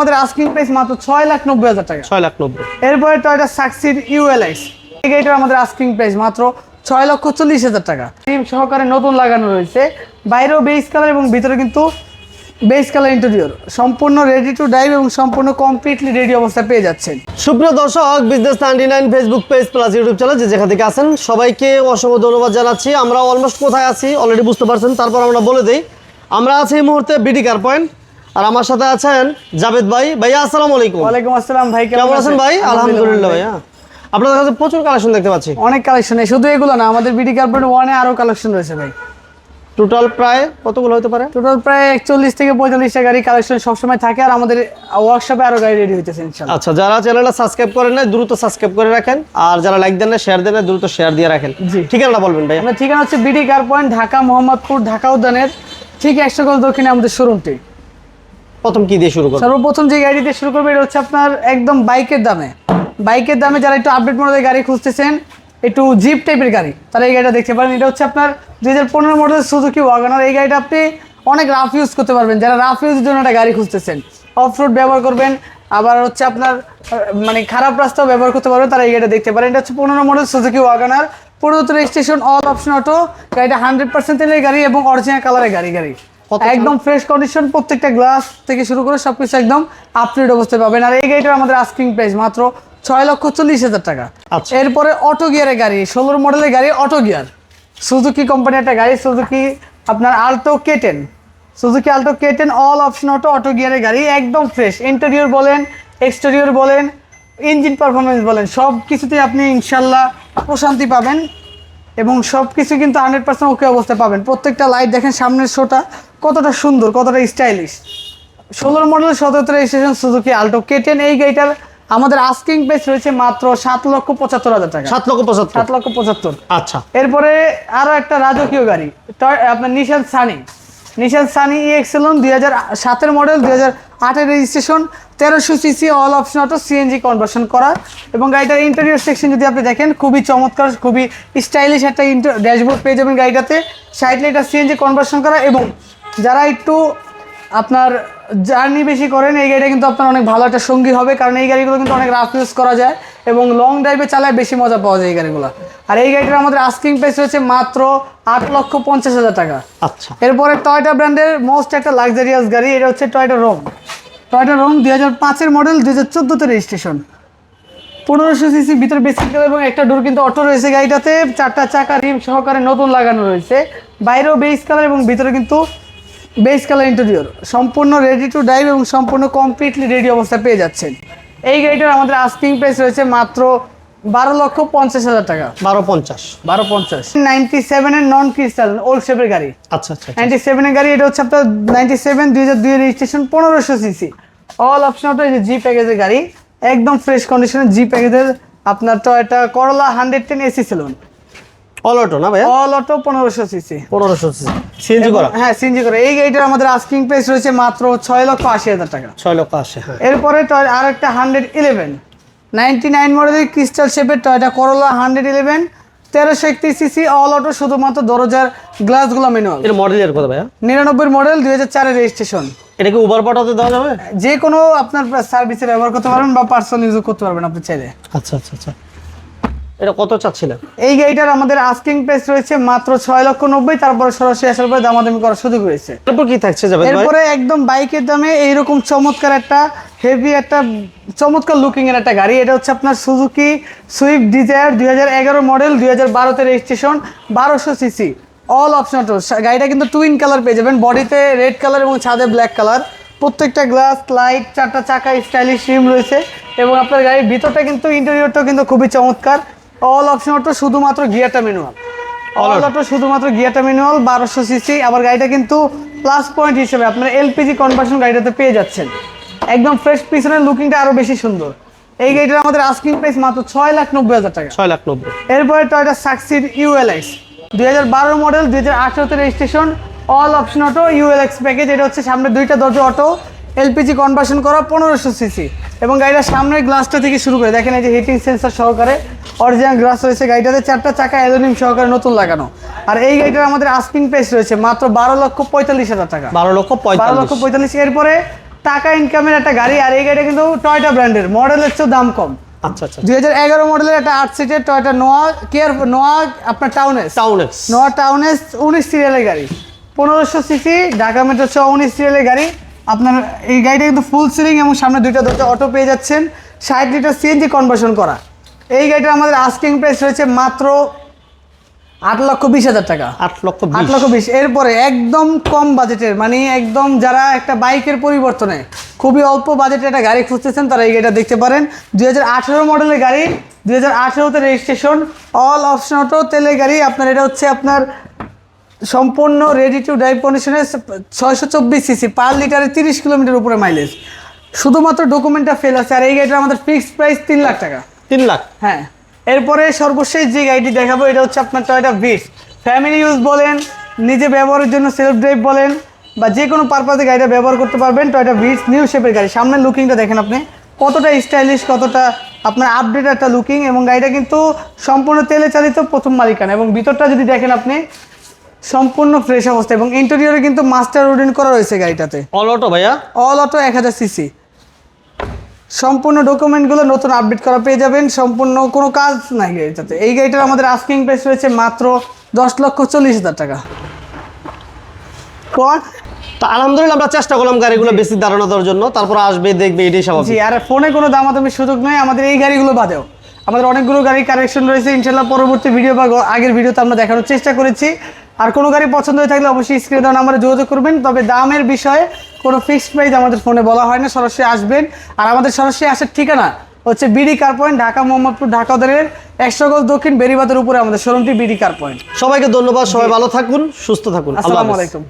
আমাদের asking price মাত্র ছয় লাখ নব্বই হাজার টাকা। ছয় লাখ নব্বই। এরপরে টয়টা সাকসিড ইউএলএক্স গাড়িটার আমাদের আস্কিং প্রাইস মাত্র ছয় লক্ষ চল্লিশ হাজার টাকা। টিম সহকারে নতুন লাগানো রয়েছে। বাইরেও বেস কালার এবং ভিতরে কিন্তু বেস কালার ইন্টেরিয়র সম্পূর্ণ রেডি টু ড্রাইভ এবং সম্পূর্ণ কমপ্লিটলি রেডি অবস্থায় পেয়ে যাচ্ছেন। সুপ্রিয় দর্শক business ninety nine Facebook page plus YouTube channel যে যেখান থেকে আসেন সবাইকে অসংখ্য ধন্যবাদ জানাচ্ছি। আমরা অলমোস্ট কোথায় আছি? অলরেডি বুঝতে পারছেন। তারপর আমরা বলে দিই আমরা আছি এই মুহূর্তে বিডি কার পয়েন্ট আর আমার সাথে আছেন জাভেদ ভাই। ভাইয়া আসসালামু আলাইকুম। ওয়ালাইকুম আসসালাম ভাই কেমন আছেন? ভাই? আলহামদুলিল্লাহ। ভাইয়া। আপনাদের কাছে প্রচুর কালেকশন দেখতে পাচ্ছি। অনেক কালেকশন শুধু এগুলো না আমাদের বিডি কার্পেট ওয়ানে আরও কালেকশন রয়েছে ভাই। টোটাল প্রায় কতগুলো হতে পারে? টোটাল প্রায় একচল্লিশ থেকে পঁয়তাল্লিশটা গাড়ি কালেকশন সবসময় থাকে আর আমাদের ওয়ার্কশপে আরও গাড়ি রেডি হইতেছে আচ্ছা যারা চ্যানেলটা সাবস্ক্রাইব করেন না দ্রুত সাবস্ক্রাইব করে রাখেন। আর যারা লাইক দেন না শেয়ার দেন না দ্রুত শেয়ার দিয়ে রাখেন। জি। ঠিকানা বলবেন ভাই আপনার ঠিকানা হচ্ছে BD car point Dhaka Mohammadpur Dhaka উদ্যানের ঠিক একশো গজ দক্ষিণে আমাদের শোরুমটি প্রথম কি দিয়ে শুরু করব? সর্বপ্রথম যে গাড়িতে শুরু করবে, এটা হচ্ছে আপনার একদম বাইকের দামে। বাইকের দামে যারা একটু আপডেট মডেলের গাড়ি খুঁজতেছেন, একটু জিপ টাইপের গাড়ি, তারা এই গাড়িটা দেখতে পারেন। এটা হচ্ছে আপনার দুই হাজার পনেরো মডেলের সুজুকি ওয়াগনার এই গাড়িটা আপনি অনেক রাফ ইউজ করতে পারবেন। যারা রাফ ইউজের জন্য একটা গাড়ি খুঁজতেছেন অফ রোড ব্যবহার করবেন, আবার হচ্ছে আপনার মানে খারাপ রাস্তাও ব্যবহার করতে পারবেন, তারা এই গাড়িটা দেখতে পারেন। এটা হচ্ছে পনেরো মডেল সুজুকি ওয়াগনার পনেরোতে রেজিস্ট্রেশন অল অপশন অটো গাড়িটা হান্ড্রেড পার্সেন্ট তেলের গাড়ি এবং অরিজিনাল কালারের গাড়ি গাড়ি। একদম ফ্রেশ কন্ডিশন প্রত্যেকটা গ্লাস থেকে শুরু করে সবকিছু একদম আপডেট অবস্থায় পাবেন। আর এই গাড়িটার আমাদের আস্কিং প্রাইস মাত্র ছয় লক্ষ চল্লিশ হাজার টাকা। আচ্ছা। এরপরে অটো গিয়ারের গাড়ি ষোলোর মডেলের গাড়ি অটো গিয়ার সুজুকি কোম্পানির একটা গাড়ি সুজুকি আপনার Alto K ten Suzuki Alto K ten all option auto auto গিয়ারের গাড়ি একদম ফ্রেশ ইন্টেরিয়র বলেন এক্সটেরিয়র বলেন ইঞ্জিন পারফরমেন্স বলেন সব কিছুতেই আপনি ইনশাল্লাহ প্রশান্তি পাবেন। এবং সব কিছু কিন্তু হান্ড্রেড পার্সেন্ট ওকে অবস্থায় পাবেন। প্রত্যেকটা লাইট দেখেন সামনের শোটা কতটা সুন্দর কতটা স্টাইলিশ ষোলোর মডেল সতেরো রেজিস্ট্রেশন সুজুকি আল্টো কেটেন এই গাড়িটার আমাদের আস্কিং প্রাইস রয়েছে মাত্র সাত লক্ষ পঁচাত্তর হাজার টাকা। সাত লক্ষ পঁচাত্তর। সাত লক্ষ পঁচাত্তর। আচ্ছা। এরপরে আরও একটা রাজকীয় গাড়ি আপনার নিশান সানি নিশান সানি এক্সেলন দুই হাজার সাতের মডেল দুই হাজার আটের রেজিস্ট্রেশন তেরোশো CC all option auto CNG conversion করা। এবং গাড়িটার ইন্টেরিয়র সেকশন যদি আপনি দেখেন, খুবই চমৎকার, খুবই স্টাইলিশ একটা ইন্টার ড্যাশবোর্ড পেয়ে যাবেন গাড়িটাতে। সাইড লাইটার সিএনজি কনভার্সন করা এবং যারা একটু আপনার জার্নি বেশি করেন, এই গাড়িটা কিন্তু আপনার অনেক ভালো একটা সঙ্গী হবে, কারণ এই গাড়িগুলো কিন্তু অনেক রাফ ইউজ করা যায়। এবং লং ড্রাইভে চালায় বেশি মজা পাওয়া যায় এই গাড়িগুলো। আর এই গাড়িটার আমাদের আস্কিং প্রাইস রয়েছে মাত্র আট লক্ষ পঞ্চাশ হাজার টাকা। আচ্ছা। এরপরে টয়টা ব্র্যান্ডের মোস্ট একটা লাক্সারিয়াস গাড়ি এটা হচ্ছে টয়টা রোম টয়টা রোম দুই হাজার পাঁচের মডেল দুই হাজার চোদ্দোতে রেজিস্ট্রেশন পনেরোশো সিসি ভিতরে বেসিক এবং একটা ডোর কিন্তু অটো রয়েছে গাড়িটাতে। চারটা চাকা রিম সহকারে নতুন লাগানো রয়েছে। বাইরেও বেস কালার এবং ভিতরে কিন্তু বেস কালার ইন্টেরিয়র সম্পূর্ণ রেডি টু ড্রাইভ এবং সম্পূর্ণ কমপ্লিটলি রেডি অবস্থা পেয়ে যাচ্ছেন। এই গাড়িটার আমাদের আস্কিং প্রাইস রয়েছে মাত্র বারো লক্ষ পঞ্চাশ হাজার টাকা। বারো পঞ্চাশ। বারো পঞ্চাশ। নাইনটি সেভেনের নন ক্রিস্টাল ওল্ড শেপের গাড়ি। আচ্ছা আচ্ছা আচ্ছা। নাইনটি সেভেনের গাড়ি এটা হচ্ছে আপনার নাইনটি সেভেন দুই হাজার দুই রেজিস্ট্রেশন পনেরোশো সিসি অল অপশন অটো এই যে জি প্যাকেজের গাড়ি একদম ফ্রেশ কন্ডিশনের জি প্যাকেজের আপনার Toyota Corolla hundred ten AC saloon all auto না ভাইয়া? অল অটো পনেরোশো সিসি পনেরোশো সিএনজি করা? হ্যাঁ সিনজি করে। এই গাড়িটার আমাদের আস্কিং প্রাইস রয়েছে মাত্র ছয় লক্ষ আশি হাজার টাকা। ছয় লক্ষ আসে হ্যাঁ। এরপরে টয় আর একটা হান্ড্রেড ইলেভেন নাইনটি নাইন মডেলের ক্রিস্টাল শেপের টয়টা করলা হান্ড্রেড ইলেভেন তেরোশো একত্রিশ সিসি অল অটো শুধুমাত্র দরজার গ্লাসগুলো ম্যানুয়াল এর মডেলের কথা ভাইয়া? নিরানব্বই মডেল দুই হাজার চারের রেজিস্ট্রেশন এটা কি উবার পাঠাতে দেওয়া যাবে? যে কোনো আপনার সার্ভিসে ব্যবহার করতে পারবেন বা পার্সোনাল ইউজ করতে পারবেন আপনি চাইলে। আচ্ছা আচ্ছা আচ্ছা। এটা কত চাচ্ছিলেন? এই গাড়িটার আমাদের আস্কিং প্রাইস রয়েছে মাত্র ছয় লক্ষ নব্বই তারপরে সরাসরি আসার পরে দামাদামি করার সুযোগ রয়েছে। এরপর কি থাকছে যাবে এরপরে একদম বাইকের দামে এইরকম চমৎকার একটা হেভি একটা চমৎকার লুকিং এর একটা গাড়ি। এটা হচ্ছে আপনার সুজুকি সুইফট ডিজায়ার দুই হাজার এগারো মডেল দুই হাজার বারোতে রেজিস্ট্রেশন বারোশো সিসি অল অপশন গাড়িটা কিন্তু টুইন কালার পেয়ে যাবেন। বডিতে রেড কালার এবং ছাদে ব্ল্যাক কালার প্রত্যেকটা গ্লাস লাইট চারটা চাকা স্টাইলিশ রিম রয়েছে। এবং আপনার গাড়ির ভিতরটা কিন্তু ইন্টেরিয়রটাও কিন্তু খুবই চমৎকার। অল অপশন অটো শুধুমাত্র গিয়ারটা ম্যানুয়াল অল অটো শুধুমাত্র গিয়ারটা ম্যানুয়াল বারোশো সিসি আবার গাড়িটা কিন্তু প্লাস পয়েন্ট হিসেবে আপনার এলপিজি কনভার্সন গাড়িটাতে পেয়ে যাচ্ছেন। একদম ফ্রেশ পিছনের লুকিংটা আরও বেশি সুন্দর। এই গাড়িটার আমাদের আস্কিং প্রাইস মাত্র ছয় লাখ নব্বই হাজার টাকা। ছয় লাখ নব্বই। এরপরে টয়টা সাকসিড ইউএলএক্স দুই হাজার বারো মডেল দুই হাজার আঠেরোতে registration all option auto ULX package এটা হচ্ছে সামনে দুইটা দরজা অটো এলপিজি কনভার্সন করা পনেরোশো সিসি এবং গাড়িটার সামনের গ্লাসটা থেকে শুরু করে দেখেন এই যে হিটিং সেন্সর সহকারে অরিজিনাল গ্লাস রয়েছে। গাড়িটাতে চারটা চাকা অ্যালুমিনিয়াম সহকারে নতুন লাগানো। আর এই গাড়িটার আমাদের আস্কিং প্রাইস রয়েছে মাত্র বারো লক্ষ পঁয়তাল্লিশ হাজার টাকা। বারো লক্ষ বারো লক্ষ পঁয়তাল্লিশ। এরপরে টাকা ইনকামের একটা গাড়ি আর এই গাড়িটা কিন্তু টয়টা ব্র্যান্ডের মডেলের চেয়েও দাম কম। আচ্ছা আচ্ছা। দুই হাজার এগারো মডেলের একটা আট সিটের টয়টা নোয়া কেয়ার নোয়া আপনার টাউনেস নোয়া টাউনেস উনিশ সিরিয়ালের গাড়ি। পনেরোশো সিসি ঢাকা মেট্রো ছ উনিশ সিরিয়ালের গাড়ি। আপনার এই গাড়িটা কিন্তু ফুল সিলিং এবং সামনে দুইটা দরজা অটো পেয়ে যাচ্ছেন। ষাট লিটার সিএনজি কনভার্সন করা। এই গাড়িটা আমাদের আস্কিং প্রাইস রয়েছে মাত্র আট লক্ষ বিশ হাজার টাকা। আট লক্ষ আট লক্ষ বিশ। এরপরে একদম কম বাজেটের মানে একদম যারা একটা বাইকের পরিবর্তনে খুবই অল্প বাজেটে একটা গাড়ি খুঁজতেছেন তারা এই গাড়িটা দেখতে পারেন। দুই হাজার আঠেরো মডেলের গাড়ি দুই হাজার আঠেরোতে রেজিস্ট্রেশন অল অপশন অটো তেলের গাড়ি আপনার এটা হচ্ছে আপনার সম্পূর্ণ রেডি টু ড্রাইভ কন্ডিশনে ছয়শো চব্বিশ সিসি পার লিটারে তিরিশ কিলোমিটার উপরে মাইলেজ শুধুমাত্র ডকুমেন্টটা ফেল আছে আর এই গাড়িটা আমাদের ফিক্সড প্রাইস তিন লাখ টাকা। তিন লাখ? হ্যাঁ। এরপরে সর্বশেষ যে গাড়িটি দেখাবো এটা হচ্ছে আপনার টয়টা বিট ফ্যামিলি ইউজ বলেন নিজে ব্যবহারের জন্য সেলফ ড্রাইভ বলেন বা যে কোনো পারপাসে গাড়িটা ব্যবহার করতে পারবেন টয়টা বিট নিউ শেপের গাড়ি। সামনের লুকিংটা দেখেন আপনি কতটা স্টাইলিশ কতটা আপনার আপডেট একটা লুকিং এবং গাড়িটা কিন্তু সম্পূর্ণ তেলে চালিত প্রথম মালিকানা। এবং ভিতরটা যদি দেখেন আপনি সম্পূর্ণ ফ্রেশ অবস্থা এবং ইন্টেরিয়রে কিন্তু মাস্টার রুডিন করা রয়েছে গাড়িটাতে। অল অটো ভাইয়া? অল অটো এক হাজার সিসি সম্পূর্ণ ডকুমেন্টগুলো নতুন আপডেট করা পেয়ে যাবেন সম্পূর্ণ কোনো কাজ নাই গাড়িটাতে। এই গাড়িটার আমাদের আস্কিং প্রাইস রয়েছে মাত্র দশ লক্ষ চল্লিশ হাজার টাকা। কোন তা আলহামদুলিল্লাহ আমরা চেষ্টা করলাম গাড়িগুলো বেশি ধারণা দেওয়ার জন্য তারপর আসবে দেখবে এটাই জি আর ফোনে কোনো দামাদামি সুযোগ নেই আমাদের এই গাড়িগুলো বাদেও। আমাদের অনেকগুলো গাড়ি কারেকশন রয়েছে ইনশাল্লাহ পরবর্তী ভিডিও বা আগের ভিডিওতে আমরা দেখানোর চেষ্টা করেছি। আর কোনো গাড়ি পছন্দ হয়ে থাকলে অবশ্যই স্ক্রিনে দেওয়া নাম্বারে যোগাযোগ করবেন। তবে দামের বিষয়ে কোনো ফিক্সড প্রাইস আমাদের ফোনে বলা হয় না সরাসরি আসবেন। আর আমাদের সরাসরি আসার ঠিকানা হচ্ছে BD car point Dhaka Mohammadpur Dhaka ওদের একশোগজ দক্ষিণ বেরিবাদের উপরে আমাদের শোরুমটি বিডি কার পয়েন্ট সবাইকে ধন্যবাদ সবাই ভালো থাকুন সুস্থ থাকুন। আসসালামু আলাইকুম।